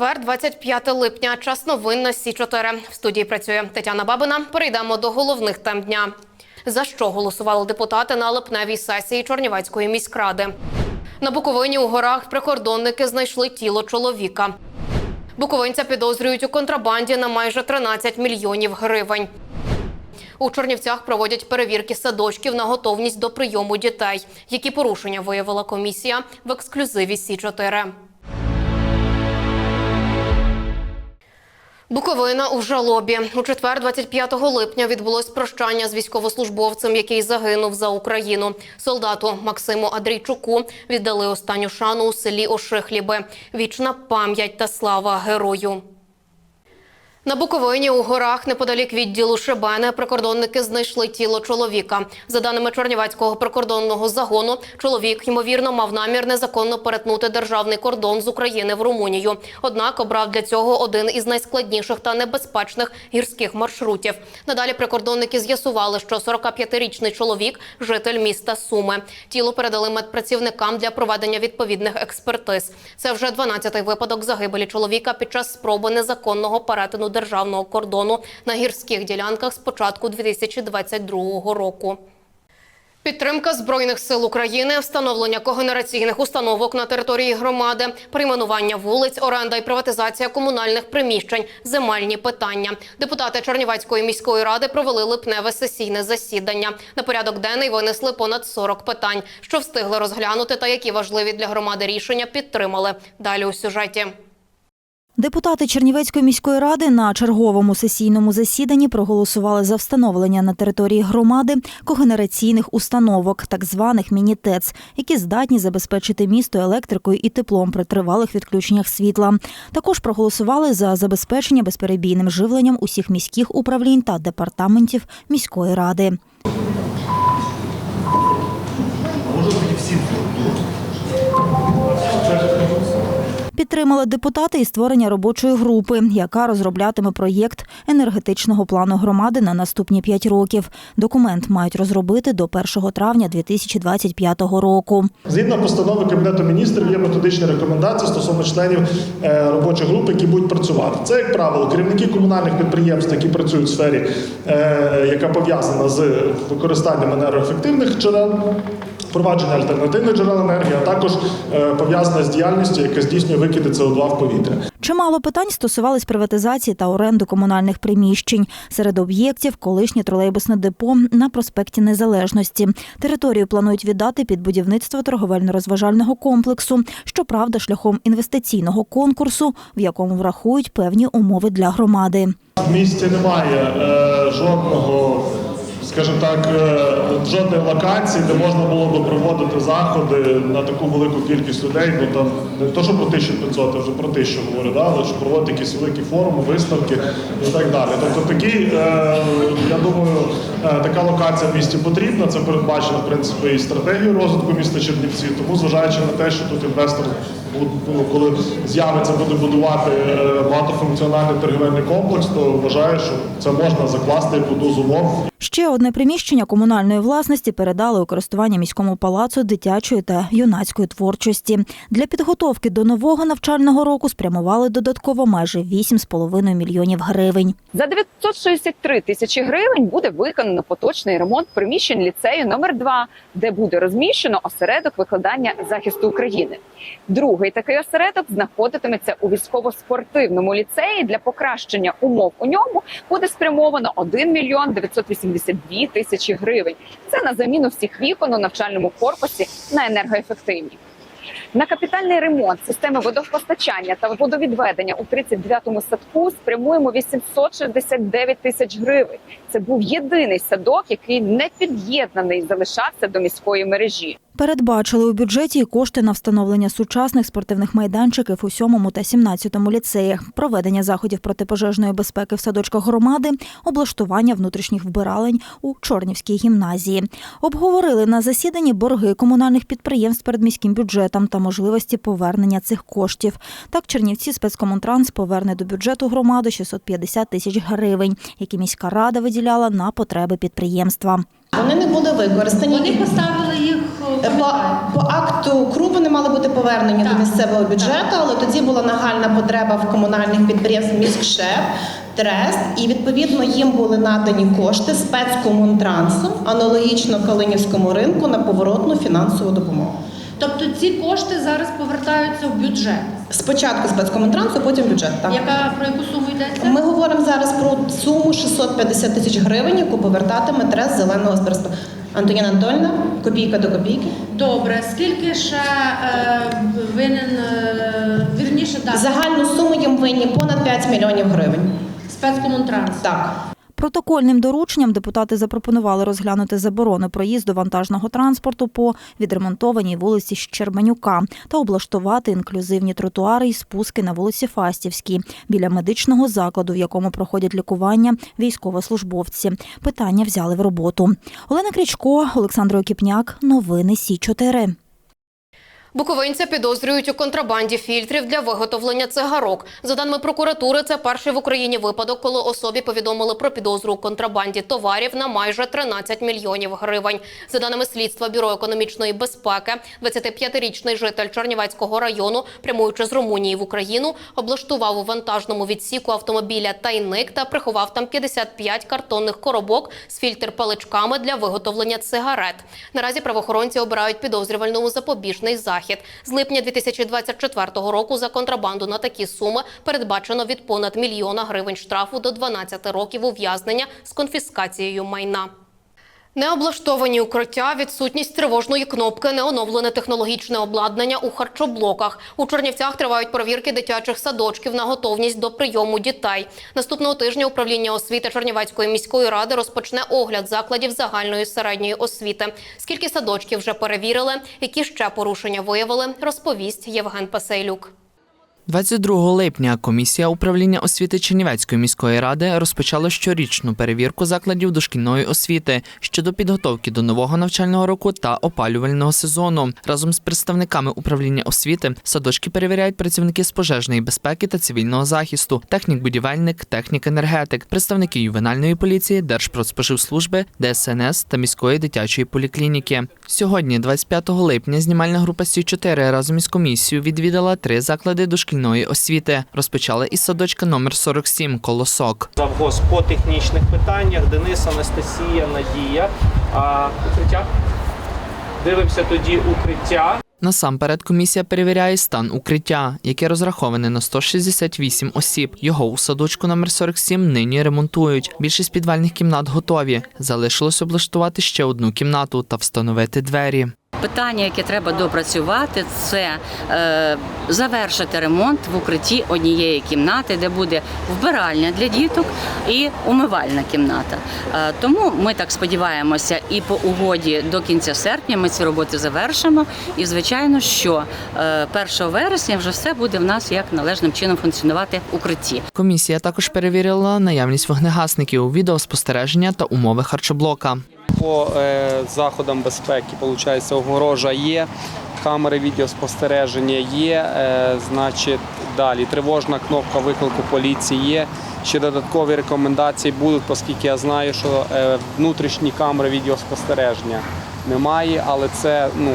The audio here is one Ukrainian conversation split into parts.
Четвер, 25 липня. Час новин на Сі 4 В студії працює Тетяна Бабина. Перейдемо до головних тем дня. За що голосували депутати на липневій сесії Чорнівецької міськради? На Буковині у горах прикордонники знайшли тіло чоловіка. Буковинця підозрюють у контрабанді на майже 13 мільйонів гривень. У Чорнівцях проводять перевірки садочків на готовність до прийому дітей. Які порушення виявила комісія в ексклюзиві Сі 4 Буковина у жалобі. У четвер, 25 липня, відбулось прощання з військовослужбовцем, який загинув за Україну. Солдату Максиму Адрійчуку віддали останню шану у селі Ошихліби. Вічна пам'ять та слава герою. На Буковині у горах неподалік відділу Шебене прикордонники знайшли тіло чоловіка. За даними Чорнівецького прикордонного загону, чоловік ймовірно мав намір незаконно перетнути державний кордон з України в Румунію. Однак обрав для цього один із найскладніших та небезпечних гірських маршрутів. Надалі прикордонники з'ясували, що 45-річний чоловік житель міста Суми. Тіло передали медпрацівникам для проведення відповідних експертиз. Це вже 12-й випадок загибелі чоловіка під час спроби незаконного перетину державного кордону на гірських ділянках з початку 2022 року. Підтримка збройних сил України, встановлення когенераційних установок на території громади, перейменування вулиць, оренда і приватизація комунальних приміщень, земельні питання. Депутати Чернівецької міської ради провели липневе сесійне засідання. На порядок денний винесли понад 40 питань, що встигли розглянути та які важливі для громади рішення підтримали. Далі у сюжеті. Депутати Чернівецької міської ради на черговому сесійному засіданні проголосували за встановлення на території громади когенераційних установок, так званих міні-ТЕЦ, які здатні забезпечити місто електрикою і теплом при тривалих відключеннях світла. Також проголосували за забезпечення безперебійним живленням усіх міських управлінь та департаментів міської ради. Підтримали депутати і створення робочої групи, яка розроблятиме проєкт енергетичного плану громади на наступні п'ять років. Документ мають розробити до 1 травня 2025 року. Згідно постанови Кабінету міністрів є методичні рекомендації стосовно членів е, робочої групи, які будуть працювати. Це, як правило, керівники комунальних підприємств, які працюють в сфері, е, яка пов'язана з використанням енергоефективних джерел. Впровадження альтернативних джерел енергії, а також е, пов'язане з діяльністю, яка здійснює викиди СО2 в повітря. Чимало питань стосувались приватизації та оренди комунальних приміщень. Серед об'єктів колишнє тролейбусне депо на проспекті Незалежності. Територію планують віддати під будівництво торговельно-розважального комплексу. Щоправда, шляхом інвестиційного конкурсу, в якому врахують певні умови для громади. В місті немає е, жодного, скажімо так, е, жодної локації, де можна було би проводити заходи на таку велику кількість людей. Ну там не то, що про 1500, а вже про тисячу говорю, да? але що проводити якісь великі форуми, виставки і так далі. Тобто такі, е, я думаю, е, така локація в місті потрібна. Це передбачено в принципі і стратегією розвитку міста Чернівці. Тому зважаючи на те, що тут інвестор коли з'явиться, буде будувати е, багатофункціональний торгівельний комплекс, то вважаю, що це можна закласти одну з умов Ще одне приміщення комунальної власності передали у користування міському палацу дитячої та юнацької творчості. Для підготовки до нового навчального року спрямували додатково майже 8,5 мільйонів гривень. За 963 тисячі гривень буде виконано поточний ремонт приміщень ліцею номер 2 де буде розміщено осередок викладання захисту України. Другий такий осередок знаходитиметься у військово-спортивному ліцеї. Для покращення умов у ньому буде спрямовано 1 мільйон 982 тисячі гривень. Це на заміну всіх вікон у навчальному корпусі на енергоефективні. На капітальний ремонт системи водопостачання та водовідведення у 39-му садку спрямуємо 869 тисяч гривень. Це був єдиний садок, який не під'єднаний залишався до міської мережі. Передбачили у бюджеті і кошти на встановлення сучасних спортивних майданчиків у 7 та 17 ліцеях, проведення заходів протипожежної безпеки в садочках громади, облаштування внутрішніх вбиралень у Чорнівській гімназії. Обговорили на засіданні борги комунальних підприємств перед міським бюджетом та можливості повернення цих коштів. Так, Чернівці спецкомунтранс поверне до бюджету громади 650 тисяч гривень, які міська рада виділяла на потреби підприємства. Вони не були використані. Вони поставили їх По, по акту КРУ вони мали бути повернені до місцевого бюджету, але тоді була нагальна потреба в комунальних підприємств міськшеп, трест, і відповідно їм були надані кошти спецкомунтрансом, аналогічно Калинівському ринку на поворотну фінансову допомогу. Тобто ці кошти зараз повертаються в бюджет. Спочатку спецкомунтрансу, потім бюджет. Так. Яка про яку суму йдеться? Ми говоримо зараз про суму 650 тисяч гривень, яку повертатиме трест зеленого збереження. Антоніна Антонівна, копійка до копійки. Добре, скільки ще е, винен е, вірніше так? Загальну суму їм винні понад 5 мільйонів гривень. спецкомунтранс? Так. Протокольним дорученням депутати запропонували розглянути заборону проїзду вантажного транспорту по відремонтованій вулиці Щербанюка та облаштувати інклюзивні тротуари і спуски на вулиці Фастівській біля медичного закладу, в якому проходять лікування військовослужбовці. Питання взяли в роботу. Олена Крічко, Олександр Окіпняк. Новини Сі 4 Буковинця підозрюють у контрабанді фільтрів для виготовлення цигарок. За даними прокуратури, це перший в Україні випадок, коли особі повідомили про підозру у контрабанді товарів на майже 13 мільйонів гривень. За даними слідства бюро економічної безпеки, 25-річний житель Чернівецького району, прямуючи з Румунії в Україну, облаштував у вантажному відсіку автомобіля тайник та приховав там 55 картонних коробок з фільтр-паличками для виготовлення цигарет. Наразі правоохоронці обирають підозрювальному запобіжний захід. З липня 2024 року за контрабанду на такі суми передбачено від понад мільйона гривень штрафу до 12 років ув'язнення з конфіскацією майна. Необлаштовані укриття, відсутність тривожної кнопки, неоновлене технологічне обладнання у харчоблоках. У Чернівцях тривають перевірки дитячих садочків на готовність до прийому дітей. Наступного тижня управління освіти Чернівецької міської ради розпочне огляд закладів загальної середньої освіти. Скільки садочків вже перевірили, які ще порушення виявили, розповість Євген Пасейлюк. 22 липня комісія управління освіти Чернівецької міської ради розпочала щорічну перевірку закладів дошкільної освіти щодо підготовки до нового навчального року та опалювального сезону. Разом з представниками управління освіти садочки перевіряють працівники з пожежної безпеки та цивільного захисту, технік-будівельник, технік-енергетик, представники ювенальної поліції, Держпродспоживслужби, ДСНС та міської дитячої поліклініки. Сьогодні, 25 липня, знімальна група Сі 4 разом із комісією відвідала три заклади дошкільної освіти. Розпочали із садочка номер 47 Колосок. завгоз по технічних питаннях. Денис, Анастасія, Надія. Укриття? Дивимося тоді укриття. Насамперед комісія перевіряє стан укриття, яке розраховане на 168 осіб. Його у садочку номер 47 нині ремонтують. Більшість підвальних кімнат готові. Залишилось облаштувати ще одну кімнату та встановити двері. Питання, яке треба допрацювати, це е, завершити ремонт в укритті однієї кімнати, де буде вбиральня для діток і умивальна кімната. Е, тому ми так сподіваємося, і по угоді до кінця серпня ми ці роботи завершимо. І звичайно, що е, 1 вересня вже все буде в нас як належним чином функціонувати в укритті. Комісія також перевірила наявність вогнегасників, відеоспостереження та умови харчоблока. По е, заходам безпеки, виходить, огорожа є, камери відеоспостереження є. Е, значить, далі тривожна кнопка виклику поліції є. Ще додаткові рекомендації будуть, оскільки я знаю, що е, внутрішні камери відеоспостереження немає, але це ну,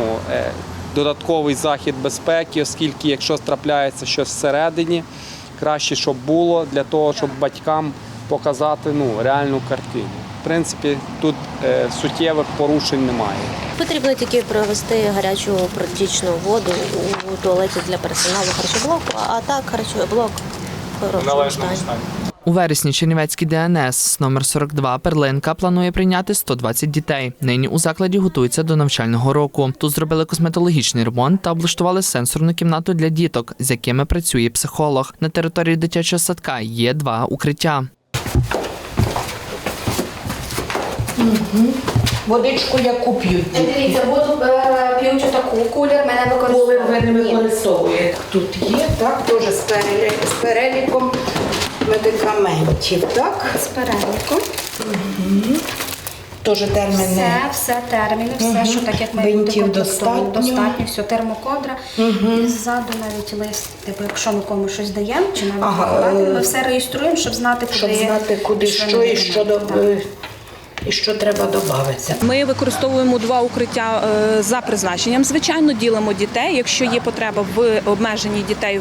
додатковий захід безпеки, оскільки якщо трапляється щось всередині, краще, щоб було для того, щоб батькам показати ну, реальну картину. В принципі, тут е, суттєвих порушень немає. Потрібно тільки провести гарячу протічну воду у туалеті для персоналу харчоблоку, а так харчоблок в стані. У вересні Чернівецький ДНС номер 42 Перлинка планує прийняти 120 дітей. Нині у закладі готуються до навчального року. Тут зробили косметологічний ремонт та облаштували сенсорну кімнату для діток, з якими працює психолог. На території дитячого садка є два укриття. Водичку яку п'ють? Дивіться, воду е, п'ють таку, кулер мене Коли ви не використовують. Використовуєте. Тут є, так, теж з, перелі- з переліком медикаментів, так? З переліком. Теж терміни. Все, все терміни, все, що так як бути Бинтів достатньо. достатньо, все, термоковдра. І ззаду навіть лист, типу, якщо ми комусь щось даємо, чи навіть Ага, покладати, е, ми все реєструємо, щоб знати, куди, Щоб знати, куди що і що до... Так. е, і що треба додатися. Ми використовуємо два укриття е, за призначенням. Звичайно, ділимо дітей. Якщо є потреба в обмеженні дітей е,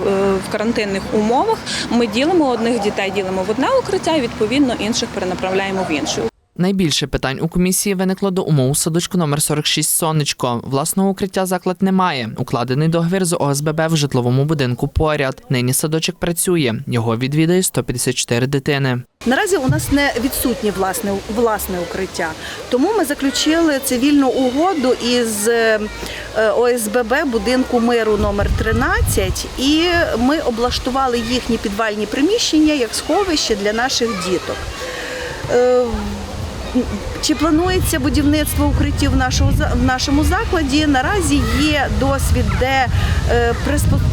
в карантинних умовах, ми ділимо одних дітей, ділимо в одне укриття і відповідно інших перенаправляємо в інше. Найбільше питань у комісії виникло до умов садочку номер 46 Сонечко. Власного укриття заклад не має. Укладений договір з ОСББ в житловому будинку поряд. Нині садочок працює. Його відвідає 154 дитини. Наразі у нас не відсутнє власне власне укриття, тому ми заключили цивільну угоду із е, ОСББ будинку миру номер 13 і ми облаштували їхні підвальні приміщення як сховище для наших діток. Чи планується будівництво укриттів в нашому закладі? Наразі є досвід, де е,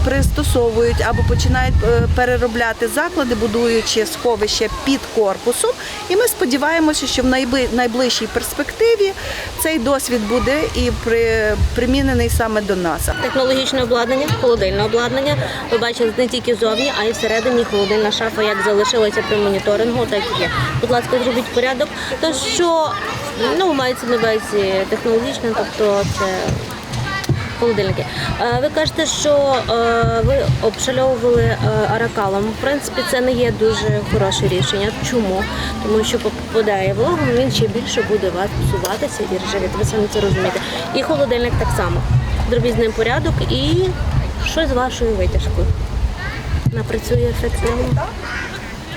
пристосовують або починають е, переробляти заклади, будуючи сховище під корпусом. І ми сподіваємося, що в найближчій перспективі цей досвід буде і при, примінений саме до нас. Технологічне обладнання, холодильне обладнання. Ви бачили не тільки зовні, а й всередині холодильна шафа, як залишилася при моніторингу, так і є. Будь ласка, зробіть порядок. То що ну мається на увазі технологічне, тобто це. Холодильники. Е, Ви кажете, що е, ви обшальовували е, аракалом. В принципі, це не є дуже хороше рішення. Чому? Тому що попадає вологом, він ще більше буде вас псуватися і ржавіти. Ви самі це розумієте. І холодильник так само. Ним порядок і щось з вашою витяжкою. Вона працює ефективно.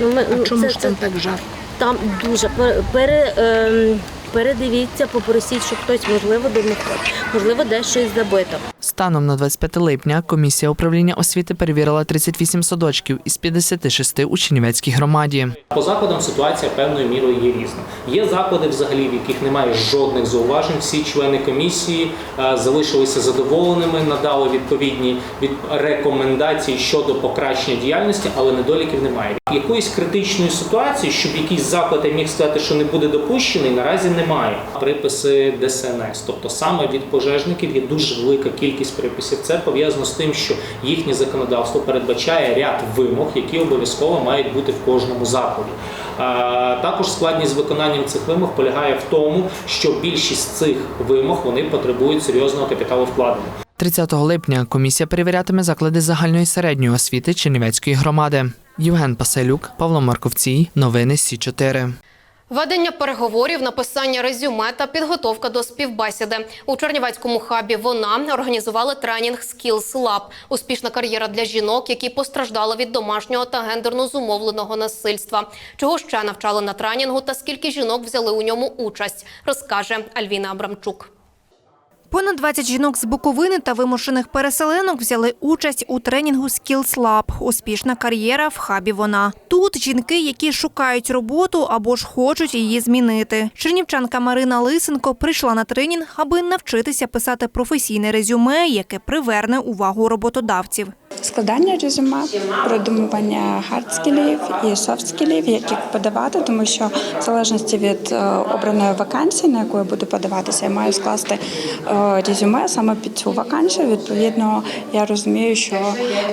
Ну, ми, ну, Чому це- ж це- так жарко? Там дуже пере, ем, передивіться, попросіть, щоб хтось можливо димоход, можливо, десь щось забито. Станом на 25 липня комісія управління освіти перевірила 38 садочків із 56 у Чернівецькій громаді. По закладам ситуація певною мірою є різна. Є заклади, взагалі, в яких немає жодних зауважень. Всі члени комісії е, залишилися задоволеними, надали відповідні від рекомендації щодо покращення діяльності, але недоліків немає. Якоїсь критичної ситуації, щоб якийсь заклад я міг сказати, що не буде допущений, наразі немає. Приписи ДСНС, тобто саме від пожежників є дуже велика кількість приписів. Це пов'язано з тим, що їхнє законодавство передбачає ряд вимог, які обов'язково мають бути в кожному закладі. Також складність з виконанням цих вимог полягає в тому, що більшість цих вимог вони потребують серйозного капіталовкладення. 30 липня комісія перевірятиме заклади загальної середньої освіти Чернівецької громади. Євген Паселюк, Павло Марковцій, новини Сі 4 Ведення переговорів, написання резюме та підготовка до співбесіди у Чернівецькому хабі. Вона організували тренінг Skills Lab – успішна кар'єра для жінок, які постраждали від домашнього та гендерно зумовленого насильства. Чого ще навчали на тренінгу та скільки жінок взяли у ньому участь, розкаже Альвіна Абрамчук. Понад 20 жінок з Буковини та вимушених переселенок взяли участь у тренінгу Skills Lab «Успішна кар'єра в хабі вона». Тут жінки, які шукають роботу або ж хочуть її змінити. Чернівчанка Марина Лисенко прийшла на тренінг, аби навчитися писати професійне резюме, яке приверне увагу роботодавців. Складання резюме, продумування хардскілів і софтскілів, які подавати, тому що в залежності від е, обраної вакансії, на яку я буду подаватися, я маю скласти е, резюме саме під цю вакансію. Відповідно, я розумію, що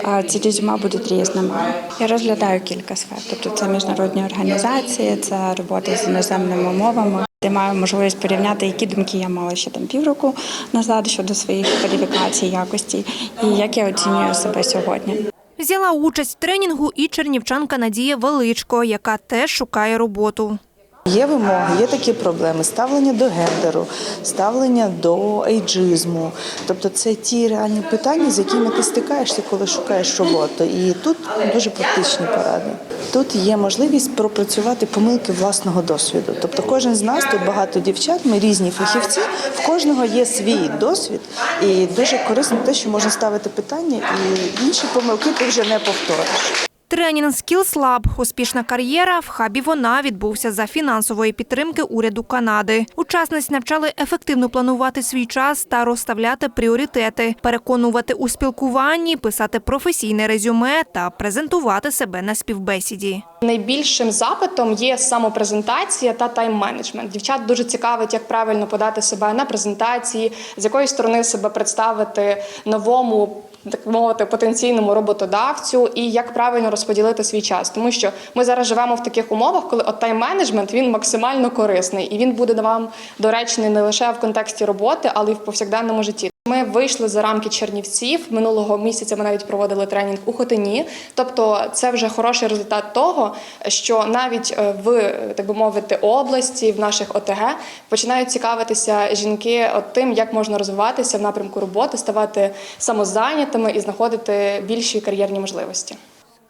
е, ці резюме будуть різними. Я розглядаю кілька сфер, тобто це міжнародні організації, це робота з іноземними мовами. Я маю можливість порівняти, які думки я мала ще там півроку назад щодо своїх кваліфікацій, якості і як я оцінюю себе сьогодні. Взяла участь в тренінгу і чернівчанка Надія Величко, яка теж шукає роботу. Є вимоги, є такі проблеми: ставлення до гендеру, ставлення до ейджизму. Тобто це ті реальні питання, з якими ти стикаєшся, коли шукаєш роботу. І тут дуже практичні поради. Тут є можливість пропрацювати помилки власного досвіду. Тобто, кожен з нас тут багато дівчат, ми різні фахівці, в кожного є свій досвід, і дуже корисно те, що можна ставити питання, і інші помилки ти вже не повториш. Тренінг Skills Lab «Успішна кар'єра» в хабі вона відбувся за фінансової підтримки уряду Канади. Учасниць навчали ефективно планувати свій час та розставляти пріоритети, переконувати у спілкуванні, писати професійне резюме та презентувати себе на співбесіді. Найбільшим запитом є самопрезентація та тайм-менеджмент. Дівчат дуже цікавить, як правильно подати себе на презентації, з якої сторони себе представити новому так мовити потенційному роботодавцю і як правильно розподілити свій час. Тому що ми зараз живемо в таких умовах, коли от тайм-менеджмент він максимально корисний і він буде вам доречний не лише в контексті роботи, але й в повсякденному житті. Ми вийшли за рамки Чернівців. Минулого місяця ми навіть проводили тренінг у Хотині. Тобто, це вже хороший результат того, що навіть е, в е, так би мовити області, в наших ОТГ починають цікавитися жінки от тим, як можна розвиватися в напрямку роботи, ставати самозайнятими і знаходити більші кар'єрні можливості.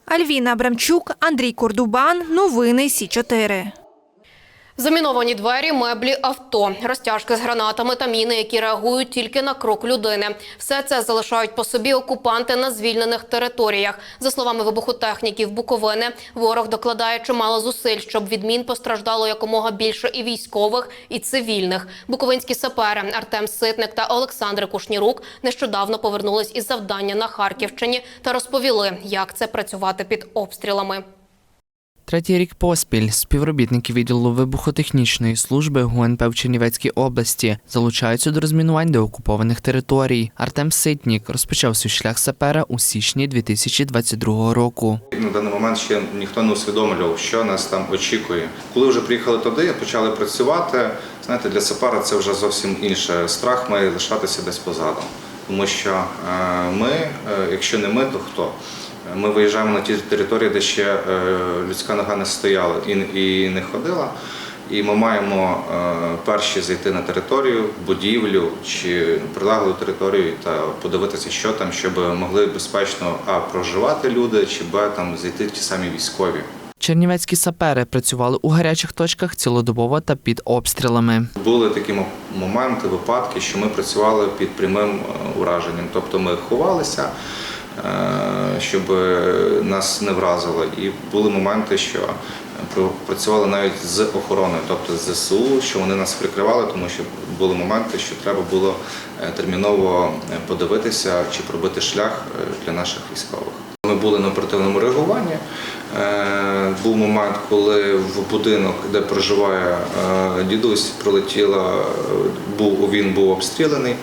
Альвіна Абрамчук, Андрій Кордубан. Новини Сі 4 Заміновані двері, меблі, авто, розтяжки з гранатами та міни, які реагують тільки на крок людини. Все це залишають по собі окупанти на звільнених територіях. За словами вибухотехніків Буковини, ворог докладає чимало зусиль, щоб від мін постраждало якомога більше і військових, і цивільних. Буковинські сапери Артем Ситник та Олександр Кушнірук нещодавно повернулись із завдання на Харківщині та розповіли, як це працювати під обстрілами. Третій рік поспіль співробітники відділу вибухотехнічної служби ГУНП в Чернівецькій області залучаються до розмінувань деокупованих територій. Артем Ситнік розпочав свій шлях сапера у січні 2022 року. На даний момент ще ніхто не усвідомлював, що нас там очікує. Коли вже приїхали туди, почали працювати. Знаєте, для сапера це вже зовсім інше. Страх має лишатися десь позаду. Тому що е, ми, е, якщо не ми, то хто? Ми виїжджаємо на ті території, де ще е, людська нога не стояла і, не ходила. І ми маємо е, перші зайти на територію, будівлю чи прилеглу територію та подивитися, що там, щоб могли безпечно а проживати люди, чи б там зайти ті самі військові. Чернівецькі сапери працювали у гарячих точках цілодобово та під обстрілами. Були такі моменти, випадки, що ми працювали під прямим е, ураженням. Тобто ми ховалися, щоб нас не вразило. І були моменти, що пр- працювали навіть з охороною, тобто з ЗСУ, що вони нас прикривали, тому що були моменти, що треба було е, терміново е, подивитися чи пробити шлях е, для наших військових. Ми були на оперативному реагуванні. Е, Був момент, коли в будинок, де проживає е, дідусь, прилетіла, е, був він був обстріляний.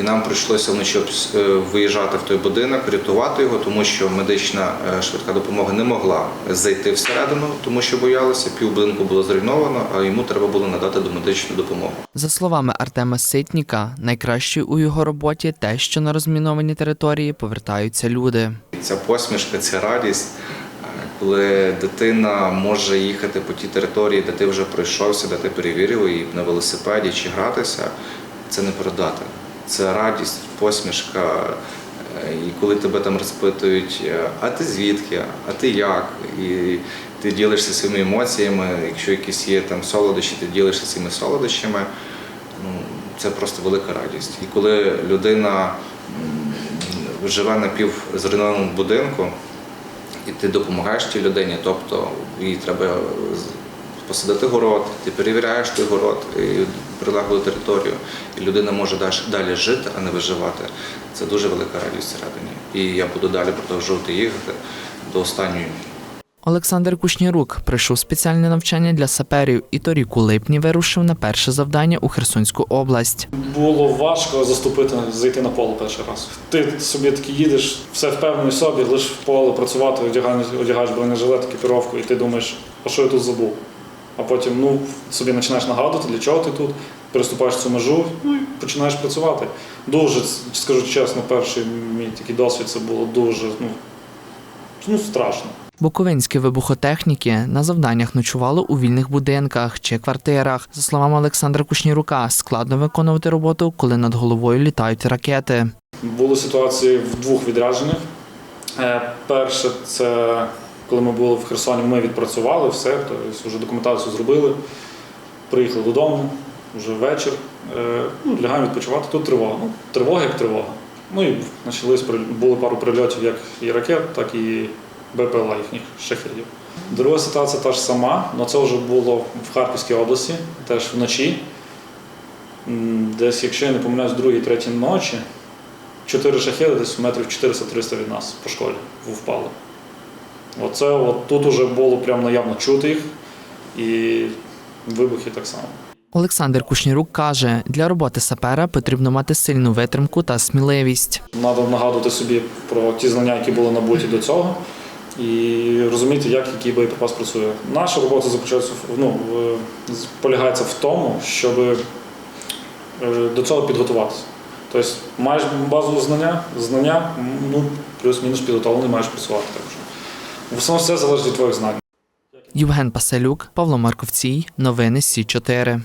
І нам прийшлося вночі е, виїжджати в той будинок, рятувати його, тому що медична е, швидка допомога не могла зайти всередину, тому що боялися. Пів будинку було зруйновано, а йому треба було надати домедичну допомогу. За словами Артема Ситніка, найкраще у його роботі те, що на розміновані території повертаються люди. Ця посмішка, ця радість, е, коли дитина може їхати по тій території, де ти вже пройшовся, де ти перевірив і на велосипеді чи гратися, це не передати. Це радість, посмішка. Е, І коли тебе там розпитують, е, а ти звідки, а ти як? І ти ділишся своїми емоціями, якщо якісь є там солодощі, ти ділишся цими солодощами. Ну, це просто велика радість. І коли людина живе на півзруйнованому будинку, і ти допомагаєш тій людині, тобто їй треба посадити город, ти перевіряєш той город і прилеглу територію, і людина може далі жити, а не виживати. Це дуже велика радість всередині. І я буду далі продовжувати їхати до останньої Олександр Кушнірук пройшов спеціальне навчання для саперів і торік у липні вирушив на перше завдання у Херсонську область. Було важко заступити, зайти на поле перший раз. Ти собі таки їдеш, все впевнений собі, лиш в поле працювати, одягаєш бронежилет, екіпіровку, і ти думаєш, а що я тут забув? А потім ну, собі починаєш нагадувати, для чого ти тут, переступаєш цю межу ну, і починаєш працювати. Дуже, скажу чесно, перший мій такий досвід це було дуже ну, ну, страшно. Буковинські вибухотехніки на завданнях ночували у вільних будинках чи квартирах. За словами Олександра Кушнірука, складно виконувати роботу, коли над головою літають ракети. Були ситуації в двох відрядженнях. Е, Перше, це коли ми були в Херсоні, ми відпрацювали все, тобто вже документацію зробили, приїхали додому, вже вечір. Е, Ну, лягаємо відпочивати. Тут тривога. Ну, тривога як тривога. Ну і почались були пару прильотів як і ракет, так і БПЛА їхніх шахедів. Друга ситуація та ж сама, але це вже було в Харківській області, теж вночі. Десь, якщо я не помиляюсь, другій, третій ночі, чотири шахеди десь метрів 400-300 від нас по школі впали. Оце от тут уже було прямо наявно чути їх, і вибухи так само. Олександр Кушнірук каже, для роботи сапера потрібно мати сильну витримку та сміливість. Треба нагадувати собі про ті знання, які були набуті до цього, і розуміти, як який боєприпас працює. Наша робота заключається в- ну, полягається в тому, щоб е, до цього підготуватися. Тобто маєш базові знання, знання, ну, плюс-мінус підготовлений, маєш працювати також. В основному все залежить від твоїх знань. Євген Паселюк, Павло Марковцій, новини Сі 4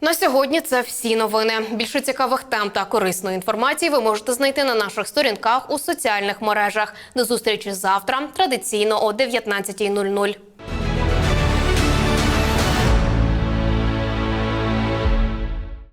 На сьогодні це всі новини. Більше цікавих тем та корисної інформації ви можете знайти на наших сторінках у соціальних мережах. До зустрічі завтра, традиційно о 19.00.